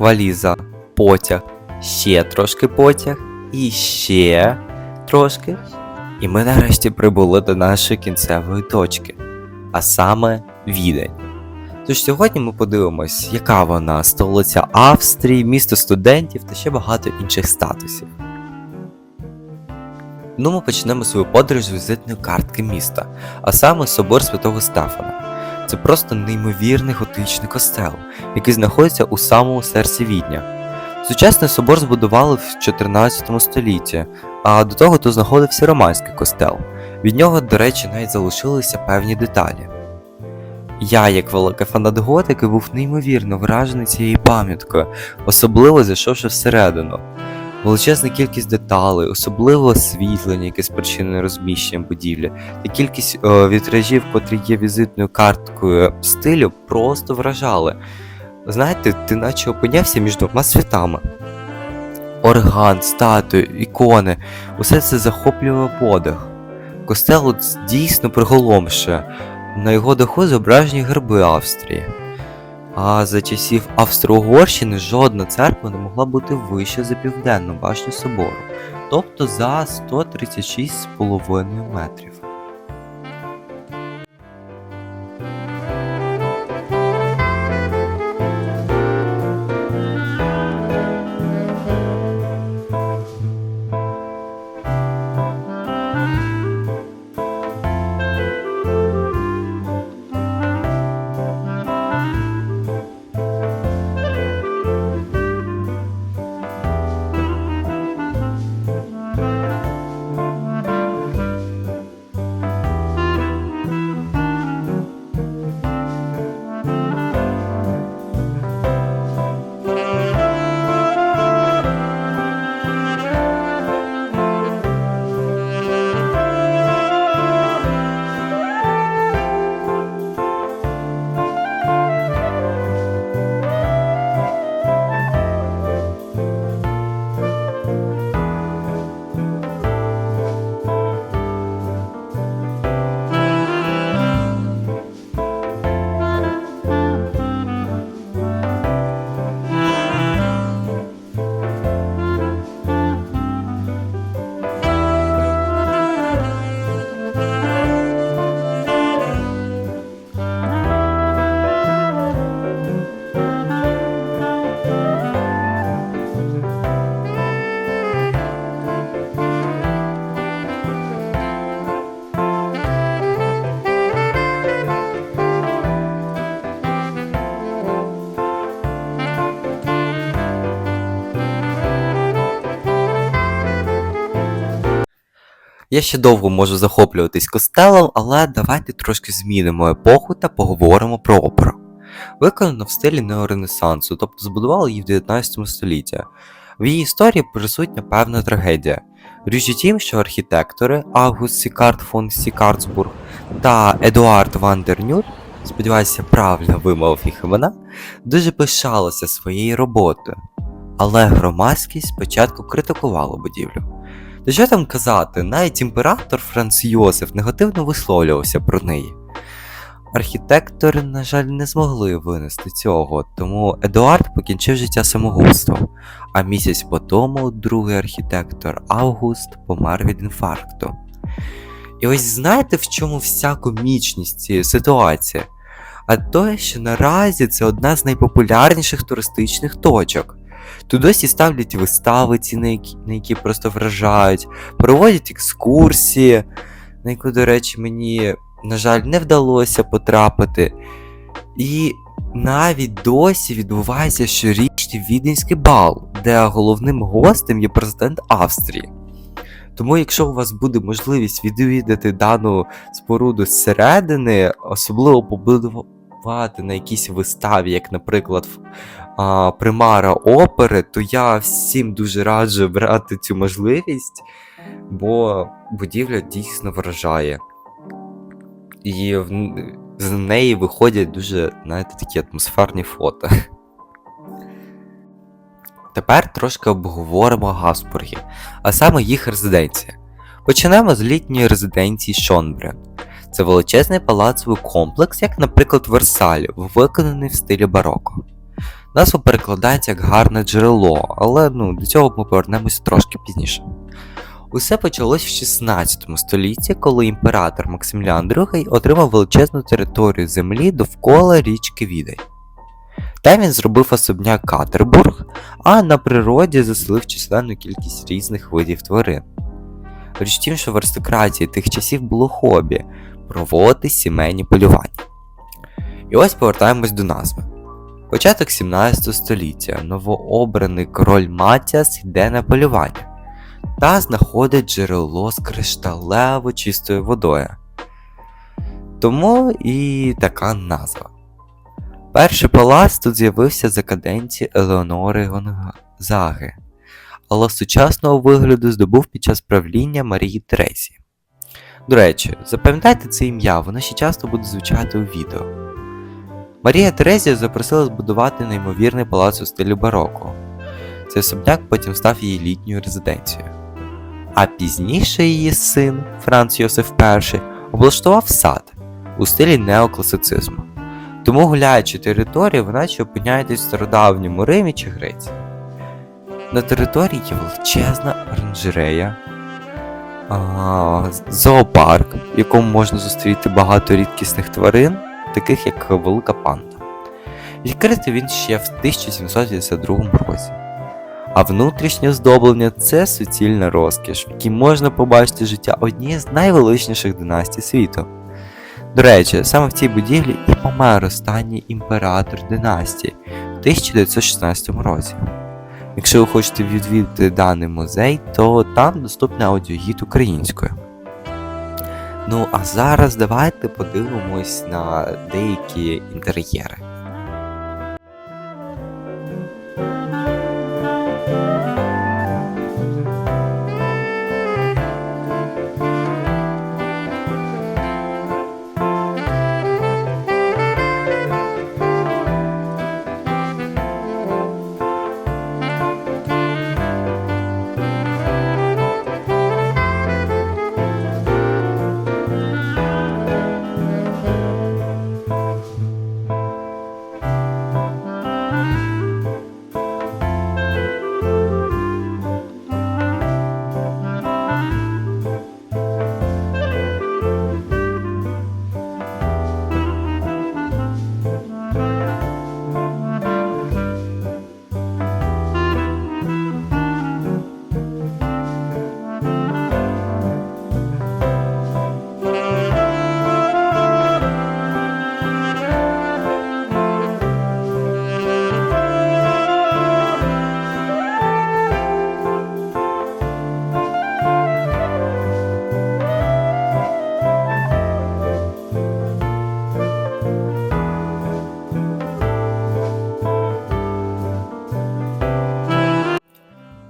валіза, потяг, ще трошки потяг, і ще трошки. І ми нарешті прибули до нашої кінцевої точки, а саме Відень. Тож сьогодні ми подивимось, яка вона столиця Австрії, місто студентів та ще багато інших статусів. Ну, ми почнемо свою подорож з візитної картки міста, а саме собор Святого Стефана. Це просто неймовірний готичний костел, який знаходиться у самому серці Відня. Сучасний собор збудували в 14 столітті, а до того тут знаходився романський костел. Від нього, до речі, навіть залишилися певні деталі. Я, як великий фанат готики, був неймовірно вражений цією пам'яткою, особливо зайшовши всередину. Величезна кількість деталей, особливо освітлення, яке спричинене розміщенням будівлі, та кількість е, вітражів, котрі є візитною карткою стилю, просто вражали. Знаєте, ти наче опинявся між двома світами. Орган, статуї, ікони, усе це захоплював подих. Костел дійсно приголомшує. На його даху зображені герби Австрії. А за часів Австро-Угорщини жодна церква не могла бути вища за південну башню собору, тобто за 136,5 метрів. Я ще довго можу захоплюватись костелом, але давайте трошки змінимо епоху та поговоримо про оперу. Виконано в стилі неоренесансу, тобто збудували її в 19 столітті. В її історії присутня певна трагедія. Річ у тім, що архітектори Август Сікард фон Сікардсбург та Едуард Ван дер Нют, сподіваюся, правильно вимовив їх імена, дуже пишалися своєю роботою. Але громадськість спочатку критикувала будівлю. Що там казати, навіть імператор Франц Йосиф негативно висловлювався про неї. Архітектори, на жаль, не змогли винести цього, тому Едуард покінчив життя самогубством, а місяць по тому другий архітектор Август помер від інфаркту. І ось знаєте, в чому вся комічність цієї ситуації? А то, що наразі це одна з найпопулярніших туристичних точок. Тут досі ставлять вистави, ці на які, на які просто вражають, проводять екскурсії, на яку, до речі, мені, на жаль, не вдалося потрапити. І навіть досі відбувається щорічний віденський бал, де головним гостем є президент Австрії. Тому, якщо у вас буде можливість відвідати дану споруду зсередини, особливо побудувати на якійсь виставі, як, наприклад, а, примара опери, то я всім дуже раджу брати цю можливість, бо будівля дійсно вражає. І в... з неї виходять дуже, знаєте, такі атмосферні фото. Тепер трошки обговоримо Габсбурги, а саме їх резиденція. Почнемо з літньої резиденції Шонбрен. Це величезний палацовий комплекс, як, наприклад, Версаль, виконаний в стилі бароко. Назва перекладається як гарне джерело, але ну, до цього ми повернемося трошки пізніше. Усе почалось в 16 столітті, коли імператор Максимілян II отримав величезну територію землі довкола річки Відень. Там він зробив особняк Катербург, а на природі заселив численну кількість різних видів тварин. Річ тім, що в аристократії тих часів було хобі проводити сімейні полювання. І ось повертаємось до назви. Початок 17 століття новообраний король Матіас йде на полювання та знаходить джерело з кришталево чистою водою. Тому і така назва. Перший палац тут з'явився за каденції Елеонори Гонзаги, але сучасного вигляду здобув під час правління Марії Терезії. До речі, запам'ятайте це ім'я, воно ще часто буде звучати у відео. Марія Терезія запросила збудувати неймовірний палац у стилі бароко. Цей особняк потім став її літньою резиденцією. А пізніше її син Франц Йосиф І облаштував сад у стилі неокласицизму. Тому гуляючи територію, ви наче опиняєтесь в стародавньому Римі чи Греції. На території є величезна оранжерея, зоопарк, в якому можна зустріти багато рідкісних тварин, таких як велика панда. Відкритий він ще в 1752 році. А внутрішнє оздоблення це суцільна розкіш, в якій можна побачити життя однієї з найвеличніших династій світу. До речі, саме в цій будівлі і помер останній імператор династії в 1916 році. Якщо ви хочете відвідати даний музей, то там доступний аудіогід українською. Ну а зараз давайте подивимось на деякі інтер'єри.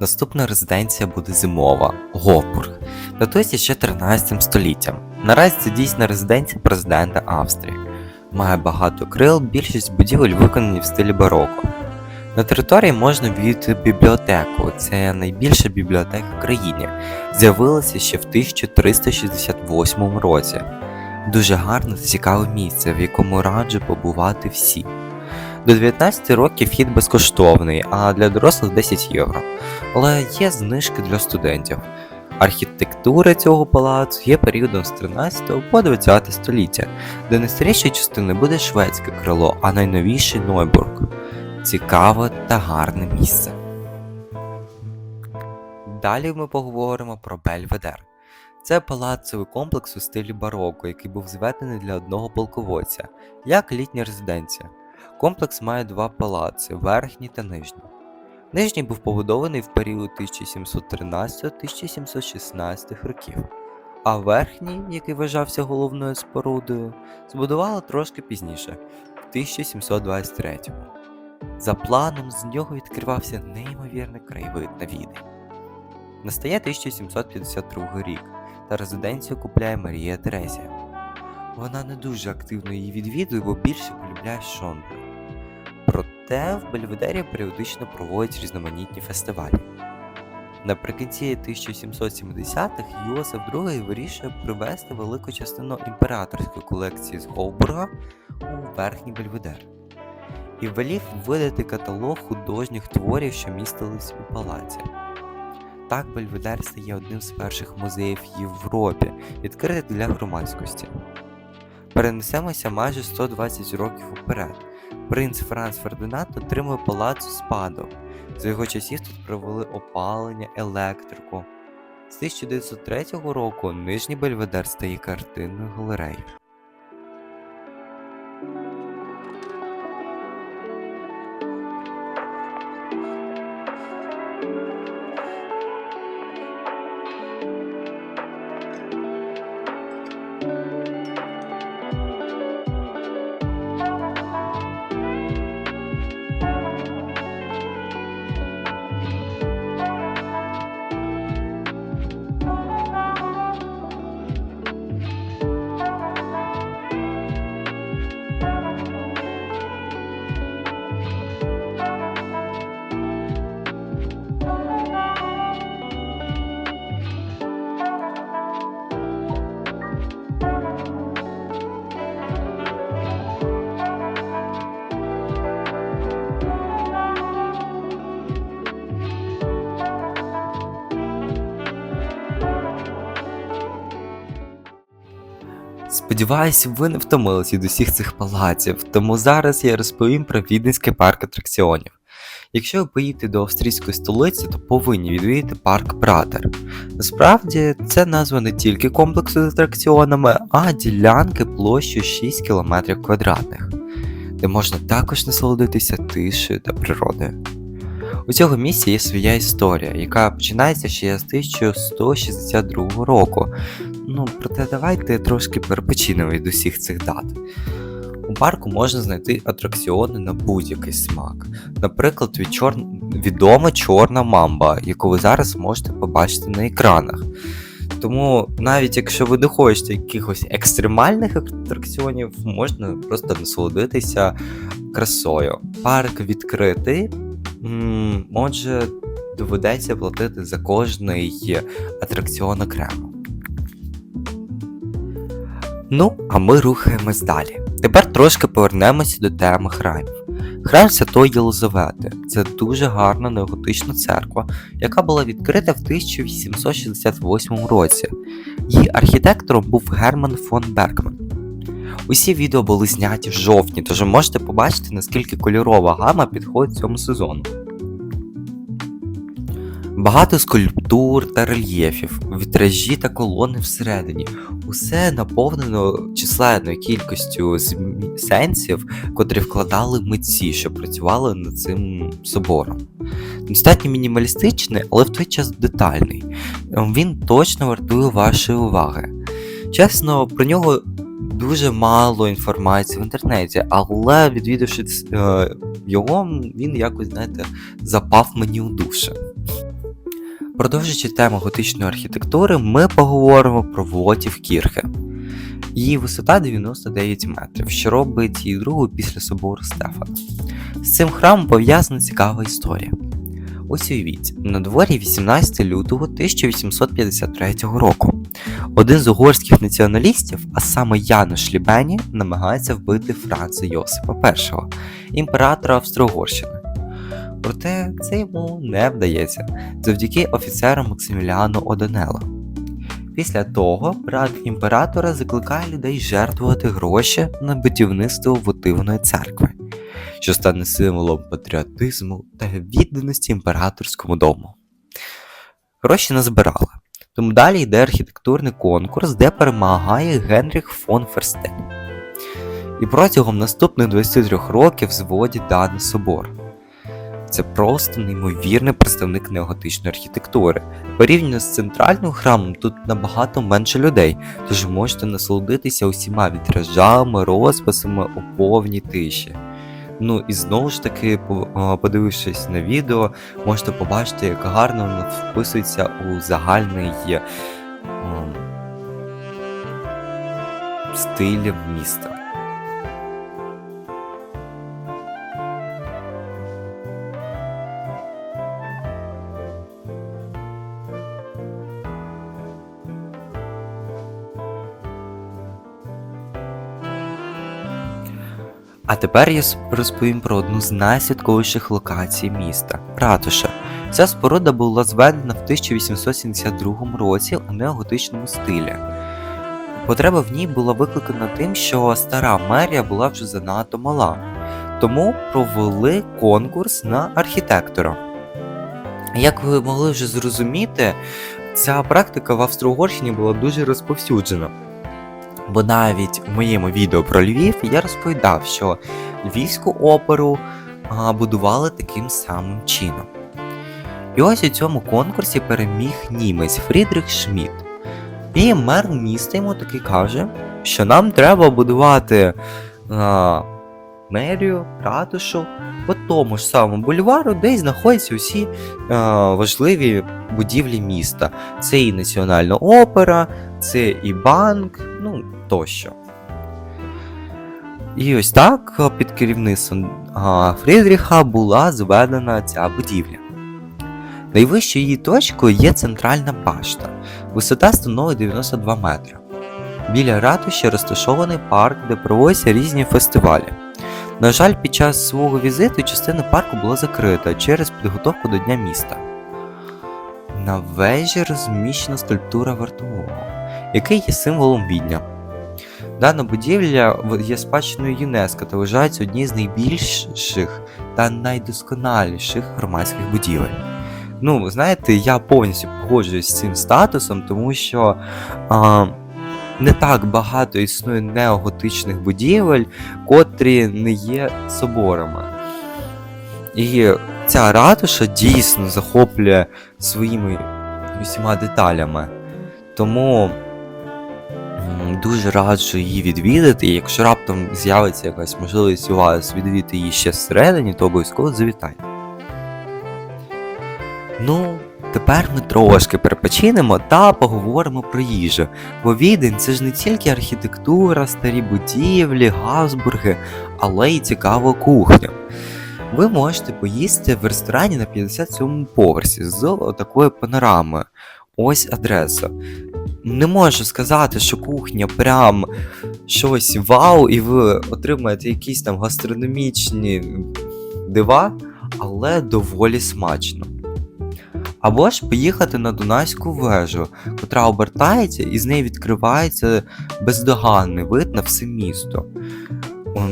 Наступна резиденція буде зимова Говбург, датується ще 13 століттям. Наразі це дійсна резиденція президента Австрії. Має багато крил, більшість будівель виконані в стилі бароко. На території можна відвідати бібліотеку, це найбільша бібліотека в країні. З'явилася ще в 1368 році. Дуже гарне та цікаве місце, в якому раджу побувати всі. До 19 років вхід безкоштовний, а для дорослих 10 євро. Але є знижки для студентів. Архітектура цього палацу є періодом з 13 по 20 століття, де найстарішою частиною буде шведське крило, а найновіший Нойбург. Цікаве та гарне місце. Далі ми поговоримо про Бельведер. Це палацовий комплекс у стилі бароко, який був зведений для одного полководця, як літня резиденція. Комплекс має два палаци верхній та нижній. Нижній був побудований в період 1713-1716 років, а верхній, який вважався головною спорудою, збудували трошки пізніше, в 1723 За планом з нього відкривався неймовірний краєвид на Відень. Настає 1752 рік, та резиденцію купляє Марія Терезія. Вона не дуже активно її відвідує, бо більше полюбляє Шонбру. Проте в Бельведері періодично проводять різноманітні фестивалі. Наприкінці 1770-х Йосиф II вирішує привезти велику частину імператорської колекції з Говбурга у верхній Бельведер. і велів видати каталог художніх творів, що містились у палаці. Так Бельведер стає одним з перших музеїв в Європі, відкритих для громадськості. Перенесемося майже 120 років уперед. Принц Франц Фердинанд отримує палац у спадок. За його часів тут провели опалення, електрику. З 1903 року Нижній Бельведер стає картинною галереєю. Сподіваюсь, ви не втомилися від усіх цих палаців, тому зараз я розповім про Віденський парк атракціонів. Якщо ви поїдете до австрійської столиці, то повинні відвідати парк Пратер. Насправді, це назва не тільки комплексу з атракціонами, а ділянки площею 6 км квадратних, де можна також насолодитися тишею та природою. У цього місця є своя історія, яка починається ще з 1162 року. Ну, проте давайте трошки перепочинемо від усіх цих дат. У парку можна знайти атракціони на будь-який смак. Наприклад, від чор... відома чорна мамба, яку ви зараз можете побачити на екранах. Тому навіть якщо ви не хочете якихось екстремальних атракціонів, можна просто насолодитися красою. Парк відкритий, отже, доведеться платити за кожний атракціон окремо. А ми рухаємось далі. Тепер трошки повернемося до теми храмів. Храм Святої Єлизавети це дуже гарна неоготична церква, яка була відкрита в 1868 році. Її архітектором був Герман фон Бергман. Усі відео були зняті в жовтні, тож можете побачити, наскільки кольорова гама підходить цьому сезону. Багато скульптур та рельєфів, вітражі та колони всередині. Усе наповнено численною кількістю сенсів, котрі вкладали митці, що працювали над цим собором. Достатньо мінімалістичний, але в той час детальний. Ем, Він точно вартує вашої уваги. Чесно, про нього дуже мало інформації в інтернеті, але відвідавши е, його, він якось, знаєте, запав мені у душу. Продовжуючи тему готичної архітектури, ми поговоримо про Вотів Кірхе. Її висота 99 метрів, що робить її другою після собору Стефана. З цим храмом пов'язана цікава історія. Ось уявіть, на дворі 18 лютого 1853 року. Один з угорських націоналістів, а саме Януш Лібені, намагається вбити Франца Йосипа І, імператора Австро-Угорщини. Проте це йому не вдається завдяки офіцеру Максиміліану Одонело. Після того брат імператора закликає людей жертвувати гроші на будівництво вотивної церкви, що стане символом патріотизму та відданості імператорському дому. Гроші назбирали, тому далі йде архітектурний конкурс, де перемагає Генріх фон Ферстен. І протягом наступних 23 років зводять даний собор. Це просто неймовірний представник неоготичної архітектури. Порівняно з центральним храмом тут набагато менше людей, тож можете насолодитися усіма вітражами, розписами у повній тиші. Ну і знову ж таки, подивившись на відео, можете побачити, як гарно воно вписується у загальний ем, стиль міста. Тепер я розповім про одну з найсвятковіших локацій міста ратуша. Ця споруда була зведена в 1872 році у неоготичному стилі. Потреба в ній була викликана тим, що стара мерія була вже занадто мала, тому провели конкурс на архітектора. Як ви могли вже зрозуміти, ця практика в Австро-Угорщині була дуже розповсюджена. Бо навіть у моєму відео про Львів я розповідав, що Львівську оперу а, будували таким самим чином. І ось у цьому конкурсі переміг німець Фрідрих Шмідт. І мер міста йому таки каже, що нам треба будувати а, мерію, ратушу по тому ж самому бульвару, де й знаходяться усі а, важливі будівлі міста. Це і Національна опера, це і банк, ну тощо. І ось так під керівництвом Фрідріха була зведена ця будівля. Найвищою її точкою є центральна башта. Висота становить 92 метри. Біля ратуші розташований парк, де проводяться різні фестивалі. На жаль, під час свого візиту частина парку була закрита через підготовку до Дня міста. На вежі розміщена скульптура вартового, який є символом відня. Дана будівля є спадщиною ЮНЕСКО та вважається однією з найбільших та найдосконаліших громадських будівель. Ну, знаєте, я повністю погоджуюсь з цим статусом, тому що а, не так багато існує неоготичних будівель, котрі не є соборами. І ця ратуша дійсно захоплює своїми усіма деталями. Тому дуже раджу її відвідати. І якщо раптом з'явиться якась можливість у вас відвідати її ще всередині, то обов'язково завітайте. Ну, тепер ми трошки перепочинемо та поговоримо про їжу. Бо Відень це ж не тільки архітектура, старі будівлі, Габсбурги, але й цікава кухня. Ви можете поїсти в ресторані на 57-му поверсі з такою панорамою. Ось адреса. Не можу сказати, що кухня прям щось вау, і ви отримаєте якісь там гастрономічні дива, але доволі смачно. Або ж поїхати на Дунайську вежу, котра обертається і з неї відкривається бездоганний вид на все місто.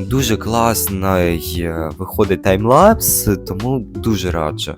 Дуже класний е, виходить таймлапс, тому дуже раджу.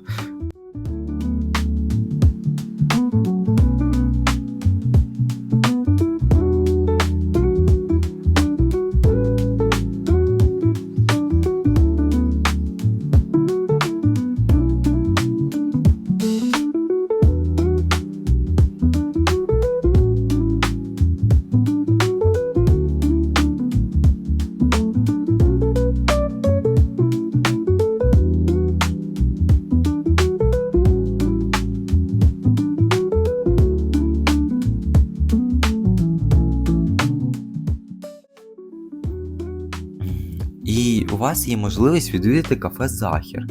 Вас є можливість відвідати кафе Захір,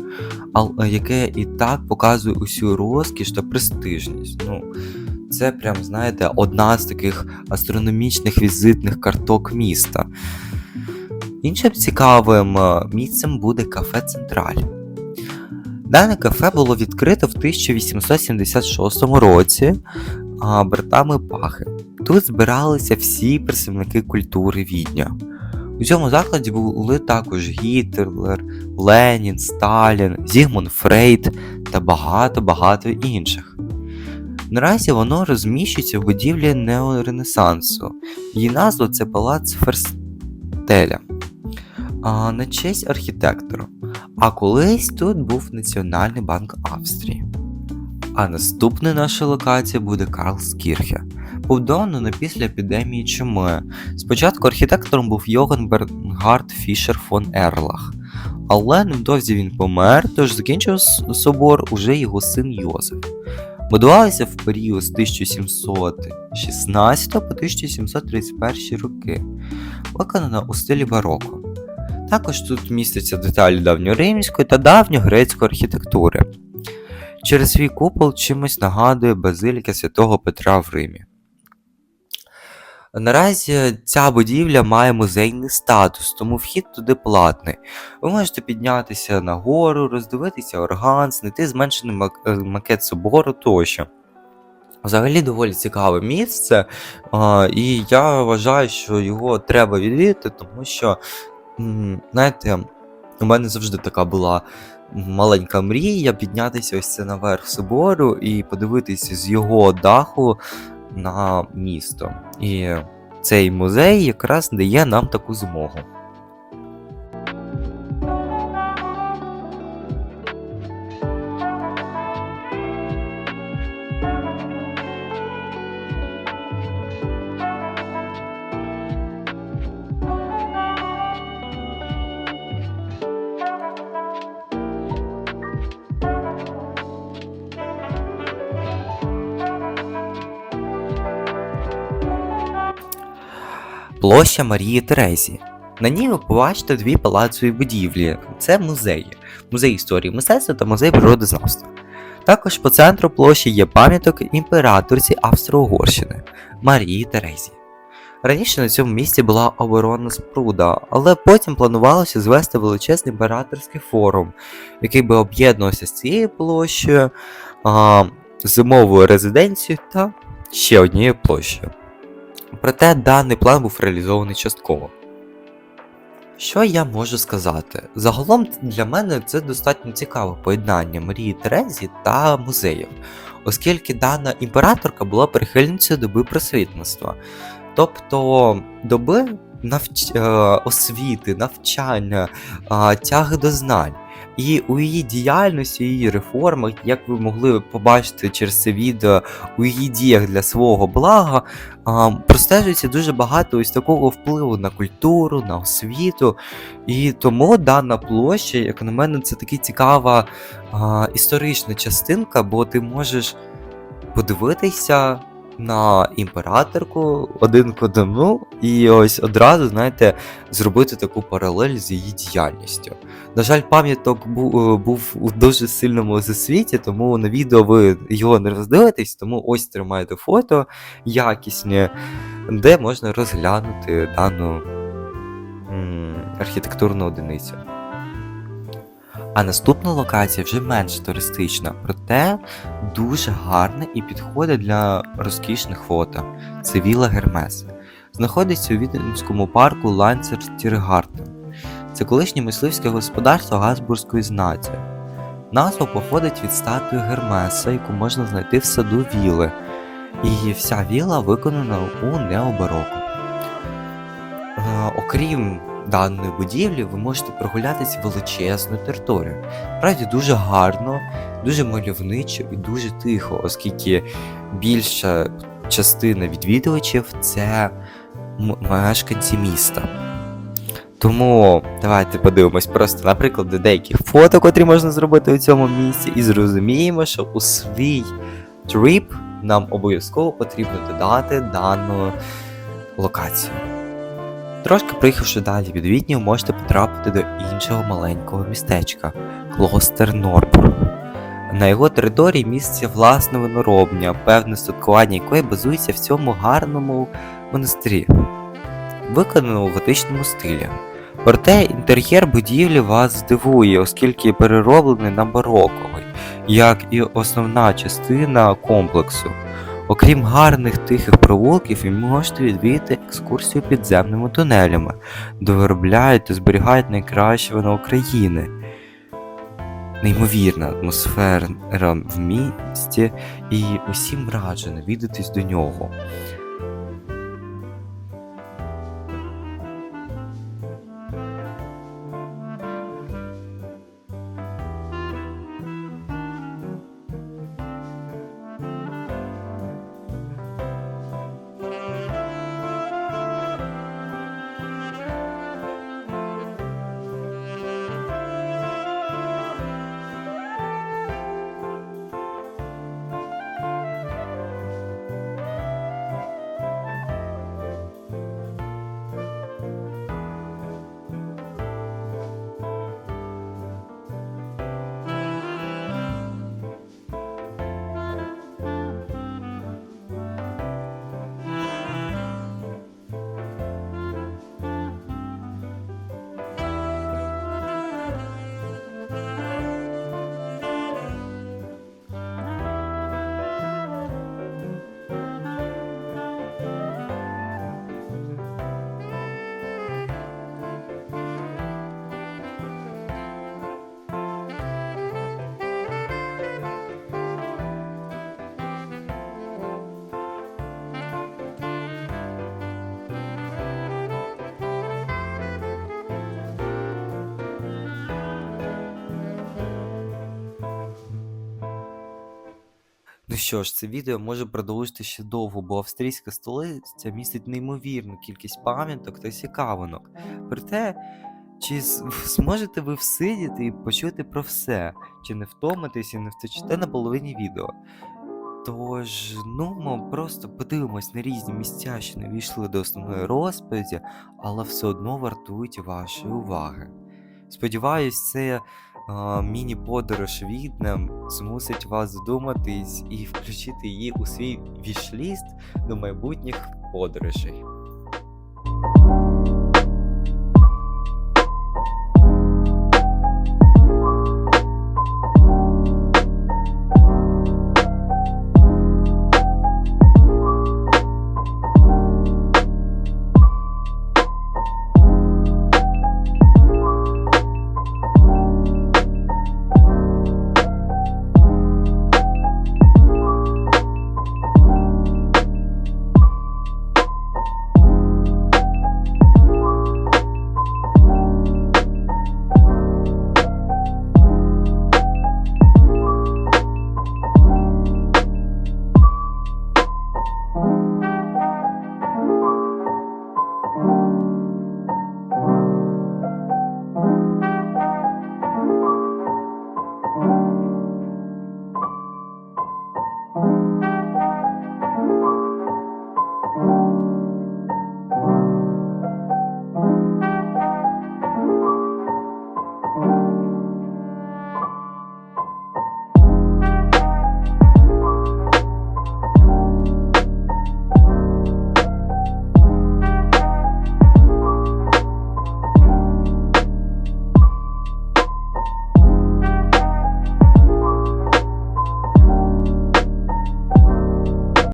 е, яке і так показує усю розкіш та престижність. Ну, це прям, знаєте, одна з таких астрономічних візитних карток міста. Іншим цікавим е, місцем буде кафе Централь. Дане кафе було відкрито в 1876 році братами Пахи. Тут збиралися всі представники культури Відня. У цьому закладі були також Гітлер, Ленін, Сталін, Зігмунд Фрейд та багато-багато інших. Наразі воно розміщується в будівлі неоренесансу. Її назва це палац Ферстеля а, на честь архітектора. А колись тут був Національний банк Австрії. А наступна наша локація буде Карлскірхе, побудована після епідемії чуми. Спочатку архітектором був Йоган Бернгард Фішер фон Ерлах, але невдовзі він помер, тож закінчив собор уже його син Йозеф. Будувалися в період з 1716 по 1731 роки, виконана у стилі бароко. Також тут містяться деталі давньоримської та давньогрецької архітектури. Через свій купол чимось нагадує базиліка святого Петра в Римі. Наразі ця будівля має музейний статус, тому вхід туди платний. Ви можете піднятися на гору, роздивитися орган, знайти зменшений е, макет собору тощо. Взагалі доволі цікаве місце, і я вважаю, що його треба відвідати, тому що, знаєте, у мене завжди така була маленька мрія піднятися ось це наверх собору і подивитися з його даху на місто. І цей музей якраз дає нам таку змогу. Площа Марії Терезії. На ній ви побачите дві палацові будівлі. Це музеї: музей історії мистецтва та музей природознавства. Також по центру площі є пам'яток імператорці Австро-Угорщини Марії Терезії. Раніше на цьому місці була оборонна спруда, але потім планувалося звести величезний імператорський форум, який би об'єднувався з цією площею, а, зимовою резиденцією та ще однією площею. Проте даний план був реалізований частково. Що я можу сказати? Загалом для мене це достатньо цікаве поєднання Марії Терезії та музеїв, оскільки дана імператорка була прихильницею доби просвітництва, тобто доби навч... е, освіти, навчання, тяги до знань. І у її діяльності, її реформах, як ви могли побачити через це відео, у її діях для свого блага, простежується дуже багато ось такого впливу на культуру, на освіту. І тому дана площа, як на мене, це така цікава а, історична частинка, бо ти можеш подивитися на імператорку один к одному, і ось одразу, знаєте, зробити таку паралель з її діяльністю. На жаль, пам'яток був, був у дуже сильному засвіті, тому на відео ви його не роздивитесь, тому ось тримайте фото якісні, де можна розглянути дану архітектурну одиницю. А наступна локація вже менш туристична, проте дуже гарна і підходить для розкішних фото. Це Віла Гермес. Знаходиться у віденському парку Ланцер Тіргартен. Це колишнє мисливське господарство Гасбурзької знаті. Назва походить від статуї Гермеса, яку можна знайти в саду Віли. І вся віла виконана у необароко. Е, окрім даної будівлі, ви можете прогулятися величезну територію. Справді дуже гарно, дуже мальовничо і дуже тихо, оскільки більша частина відвідувачів це мешканці міста. Тому давайте подивимось просто, наприклад, до деяких фото, котрі можна зробити у цьому місці, і зрозуміємо, що у свій тріп нам обов'язково потрібно додати дану локацію. Трошки приїхавши далі від Віднів, можете потрапити до іншого маленького містечка Клостер Норбур. На його території місце власне виноробня, певне статкування якої базується в цьому гарному монастирі, виконано у готичному стилі. Проте інтер'єр будівлі вас здивує, оскільки перероблений на бароковий, як і основна частина комплексу. Окрім гарних тихих провулків, ви можете відвідати екскурсію підземними тунелями, де виробляють та зберігають найкраще вино України. Неймовірна атмосфера в місті, і усім раджу навідатись до нього. Що ж, це відео може продовжити ще довго, бо австрійська столиця містить неймовірну кількість пам'яток та цікавинок. Проте, чи зможете ви всидіти і почути про все, чи не втомитесь і не втечете на половині відео? Тож, ну, ми просто подивимось на різні місця, що не війшли до основної розповіді, але все одно вартують вашої уваги. Сподіваюсь, це міні-подорож віднем змусить вас задуматись і включити її у свій вішліст до майбутніх подорожей.